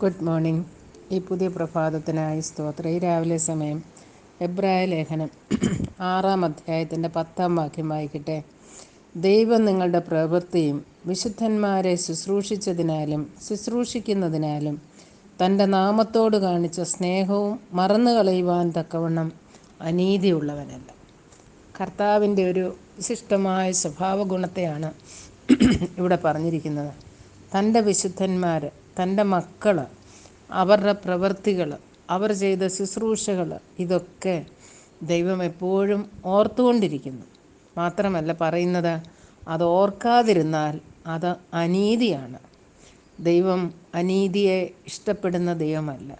Good morning ഈ പുതിയ പ്രഭാതത്തിനായി സ്തോത്രം. ഈ രാവിലെ സമയം എബ്രായ ലേഖനം ആറാം അധ്യായത്തിന്റെ പത്താം വാക്യം വായിക്കട്ടെ. ദൈവം നിങ്ങളുടെ പ്രവൃത്തിയും വിശുദ്ധന്മാരെ ശുശ്രൂഷിച്ചതിനാലും ശുശ്രൂഷിക്കുന്നതിനാലും തന്റെ നാമത്തോട് കാണിച്ച സ്നേഹവും മറന്നു കളയുവാൻ തക്കവണ്ണം അനീതിയുള്ളവനല്ല. കർത്താവിന്റെ ഒരു വിശിഷ്ടമായ സ്വഭാവ ഗുണത്തെയാണ് ഇവിടെ പറഞ്ഞിരിക്കുന്നത്. തന്റെ വിശുദ്ധന്മാർ തന്റെ മക്കൾ അവരുടെ പ്രവൃത്തികൾ അവർ ചെയ്ത ശുശ്രൂഷകൾ ഇതൊക്കെ ദൈവം എപ്പോഴും ഓർത്തുകൊണ്ടിരിക്കുന്നു. മാത്രമല്ല പറയുന്നത് അത് ഓർക്കാതിരുന്നാൽ അത് അനീതിയാണ്. ദൈവം അനീതിയെ ഇഷ്ടപ്പെടുന്ന ദൈവമല്ല.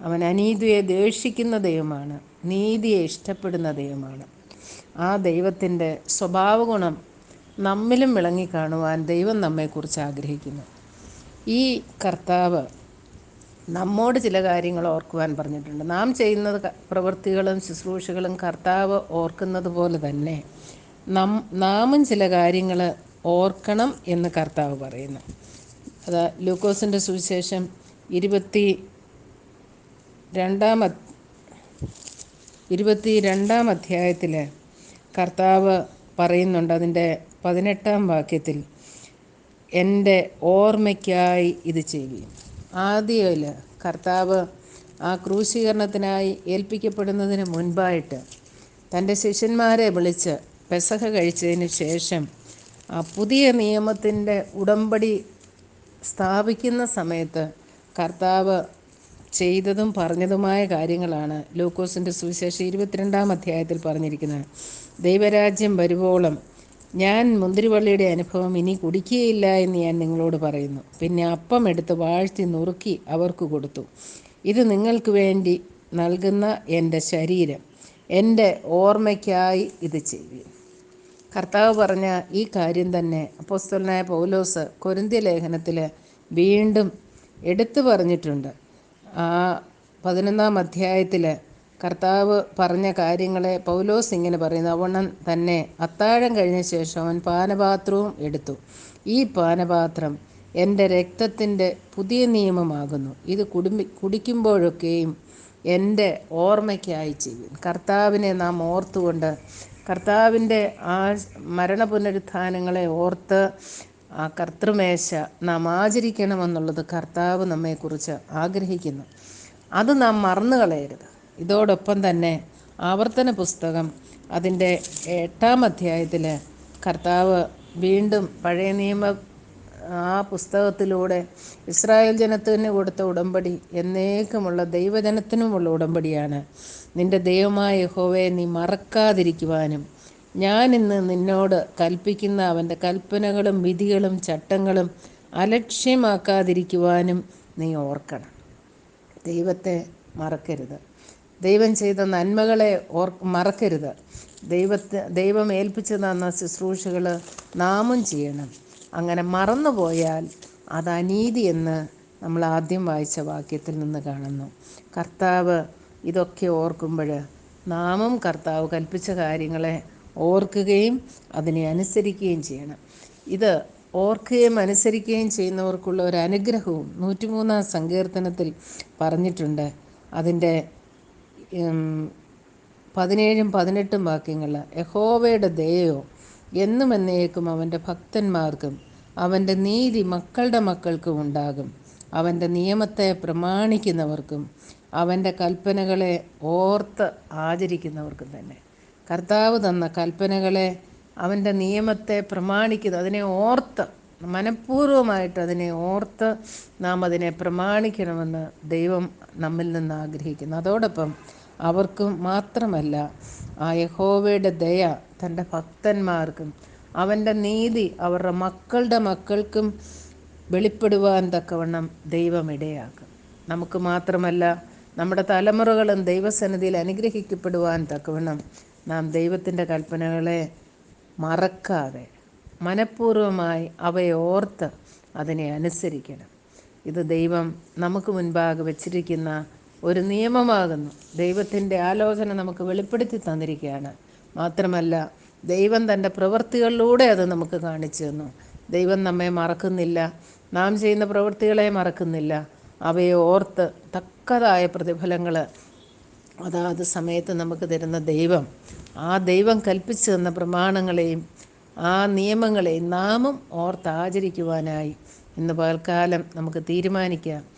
അവൻ അനീതിയെ ദേഷിക്കുന്ന ദൈവമാണ് നീതിയെ ഇഷ്ടപ്പെടുന്ന ദൈവമാണ്. ആ ദൈവത്തിന്റെ സ്വഭാവഗുണം നമ്മിലും വിളങ്ങിക്കാണുവാൻ ദൈവം നമ്മെക്കുറിച്ച് ആഗ്രഹിക്കുന്നു. ഈ കർത്താവ് നമ്മോട് ചില കാര്യങ്ങൾ ഓർക്കുവാൻ പറഞ്ഞിട്ടുണ്ട്. നാം ചെയ്യുന്നത് പ്രവൃത്തികളും ശുശ്രൂഷകളും കർത്താവ് ഓർക്കുന്നത് പോലെ തന്നെ നം നാമും ചില കാര്യങ്ങൾ ഓർക്കണം എന്ന് കർത്താവ് പറയുന്നു. അത് ലൂക്കോസിന്റെ സുവിശേഷം ഇരുപത്തി രണ്ടാം ഇരുപത്തി രണ്ടാം അധ്യായത്തിൽ കർത്താവ് പറയുന്നുണ്ട്. അതിന്റെ പതിനെട്ടാം വാക്യത്തിൽ എന്റെ ഓർമ്മയ്ക്കായി ഇത് ചെയ്യുകയും. ആദ്യയിൽ കർത്താവ് ആ ക്രൂശീകരണത്തിനായി ഏൽപ്പിക്കപ്പെടുന്നതിന് മുൻപായിട്ട് തന്റെ ശിഷ്യന്മാരെ വിളിച്ച് പെസഹ കഴിച്ചതിന് ശേഷം ആ പുതിയ നിയമത്തിന്റെ ഉടമ്പടി സ്ഥാപിക്കുന്ന സമയത്ത് കർത്താവ് ചെയ്തതും പറഞ്ഞതുമായ കാര്യങ്ങളാണ് ലൂക്കോസിന്റെ സുവിശേഷം ഇരുപത്തിരണ്ടാം അധ്യായത്തിൽ പറഞ്ഞിരിക്കുന്നത്. ദൈവരാജ്യം വരുവോളം ഞാൻ മുന്തിരിവള്ളിയുടെ അനുഭവം ഇനി കുടിക്കുകയില്ല എന്ന് ഞാൻ നിങ്ങളോട് പറയുന്നു. പിന്നെ അപ്പം എടുത്ത് വാഴ്ത്തി നുറുക്കി അവർക്ക് കൊടുത്തു. ഇത് നിങ്ങൾക്ക് വേണ്ടി നൽകുന്ന എന്റെ ശരീരം. എന്റെ ഓർമ്മയ്ക്കായി ഇത് ചെയ്യും. കർത്താവ് പറഞ്ഞ ഈ കാര്യം തന്നെ അപ്പോസ്തലനായ പൗലോസ് കൊരിന്ത്യ ലേഖനത്തിൽ വീണ്ടും എടുത്തു പറഞ്ഞിട്ടുണ്ട്. ആ പതിനൊന്നാം അധ്യായത്തിൽ കർത്താവ് പറഞ്ഞ കാര്യങ്ങളെ പൗലോസ് ഇങ്ങനെ പറയുന്നു. അവണ്ണം തന്നെ അത്താഴം കഴിഞ്ഞ ശേഷം അവൻ പാനപാത്രവും എടുത്തു. ഈ പാനപാത്രം എന്റെ രക്തത്തിന്റെ പുതിയ നിയമമാകുന്നു. ഇത് കുടുംബി കുടിക്കുമ്പോഴൊക്കെയും എന്റെ ഓർമ്മയ്ക്കായി ചെയ്യും കർത്താവിനെ നാം ഓർത്തുകൊണ്ട് കർത്താവിന്റെ ആ മരണ പുനരുത്ഥാനങ്ങളെ ഓർത്ത് ആ കർത്തൃമേശ നാം ആചരിക്കണമെന്നുള്ളത് കർത്താവ് നമ്മെക്കുറിച്ച് ആഗ്രഹിക്കുന്നു. അത് നാം മറന്നു കളയരുത് ഇതോടൊപ്പം തന്നെ ആവർത്തന പുസ്തകം അതിന്റെ എട്ടാം അധ്യായത്തിൽ കർത്താവ് വീണ്ടും പഴയ നിയമ ആ പുസ്തകത്തിലൂടെ ഇസ്രായേൽ ജനത്തിന് കൊടുത്ത ഉടമ്പടി എന്നേക്കുമുള്ള ദൈവജനത്തിനുമുള്ള ഉടമ്പടിയാണ്. നിന്റെ ദൈവമായ യഹോവയെ നീ മറക്കാതിരിക്കുവാനും ഞാൻ ഇന്ന് നിന്നോട് കൽപ്പിക്കുന്ന അവന്റെ കൽപ്പനകളും വിധികളും ചട്ടങ്ങളും അലക്ഷ്യമാക്കാതിരിക്കുവാനും നീ ഓർക്കണം. ദൈവത്തെ മറക്കരുത്. ദൈവം ചെയ്ത നന്മകളെ ഓർ മറക്കരുത്. ദൈവത്തെ ദൈവം ഏൽപ്പിച്ചു തന്ന ശുശ്രൂഷകൾ നാമും ചെയ്യണം. അങ്ങനെ മറന്നുപോയാൽ അത് അനീതി എന്ന് നമ്മൾ ആദ്യം വായിച്ച വാക്യത്തിൽ നിന്ന് കാണുന്നു. കർത്താവ് ഇതൊക്കെ ഓർക്കുമ്പോൾ നാമും കർത്താവ് കൽപ്പിച്ച കാര്യങ്ങളെ ഓർക്കുകയും അതിനെ അനുസരിക്കുകയും ചെയ്യണം. ഇത് ഓർക്കുകയും അനുസരിക്കുകയും ചെയ്യുന്നവർക്കുള്ള ഒരു അനുഗ്രഹവും നൂറ്റിമൂന്നാം സങ്കീർത്തനത്തിൽ പറഞ്ഞിട്ടുണ്ട്. അതിന്റെ പതിനേഴും പതിനെട്ടും വാക്യങ്ങൾ യഹോവയുടെ ദയയോ എന്നും എന്നേക്കും അവന്റെ ഭക്തന്മാർക്കും അവന്റെ നീതി മക്കളുടെ മക്കൾക്കും ഉണ്ടാകും. അവന്റെ നിയമത്തെ പ്രമാണിക്കുന്നവർക്കും അവന്റെ കൽപ്പനകളെ ഓർത്ത് ആചരിക്കുന്നവർക്കും തന്നെ. കർത്താവ് തന്ന കൽപ്പനകളെ അവന്റെ നിയമത്തെ പ്രമാണിക്കുന്ന അതിനെ ഓർത്ത് മനഃപൂർവമായിട്ട് അതിനെ ഓർത്ത് നാം അതിനെ പ്രമാണിക്കണമെന്ന് ദൈവം നമ്മിൽ നിന്ന് ആഗ്രഹിക്കുന്നു. അതോടൊപ്പം അവർക്കും മാത്രമല്ല ആ യഹോവയുടെ ദയ തന്റെ ഭക്തന്മാർക്കും അവന്റെ നീതി അവരുടെ മക്കളുടെ മക്കൾക്കും വെളിപ്പെടുവാൻ തക്കവണ്ണം ദൈവം ഇടയാക്കും നമുക്ക് മാത്രമല്ല നമ്മുടെ തലമുറകളും ദൈവസന്നിധിയിൽ അനുഗ്രഹിക്കപ്പെടുവാൻ തക്കവണ്ണം നാം ദൈവത്തിന്റെ കൽപ്പനകളെ മറക്കാതെ മനഃപൂർവമായി അവയെ ഓർത്ത് അതിനെ അനുസരിക്കണം. ഇത് ദൈവം നമുക്ക് മുൻപാകെ വച്ചിരിക്കുന്ന ഒരു നിയമമാകുന്നു. ദൈവത്തിന്റെ ആലോചന നമുക്ക് വെളിപ്പെടുത്തി തന്നിരിക്കുകയാണ്. മാത്രമല്ല ദൈവം തന്റെ പ്രവൃത്തികളിലൂടെ അത് നമുക്ക് കാണിച്ചു തന്നു. ദൈവം നമ്മെ മറക്കുന്നില്ല. നാം ചെയ്യുന്ന പ്രവൃത്തികളെ മറക്കുന്നില്ല. അവയെ ഓർത്ത് തക്കതായ പ്രതിഫലങ്ങൾ അതാത് സമയത്ത് നമുക്ക് തരുന്ന ദൈവം. ആ ദൈവം കൽപ്പിച്ചു തന്ന പ്രമാണങ്ങളെയും ആ നിയമങ്ങളെയും നാമും ഓർത്ത് ആചരിക്കുവാനായി. ഇന്ന് പകൽക്കാലം നമുക്ക് തീരുമാനിക്കാം.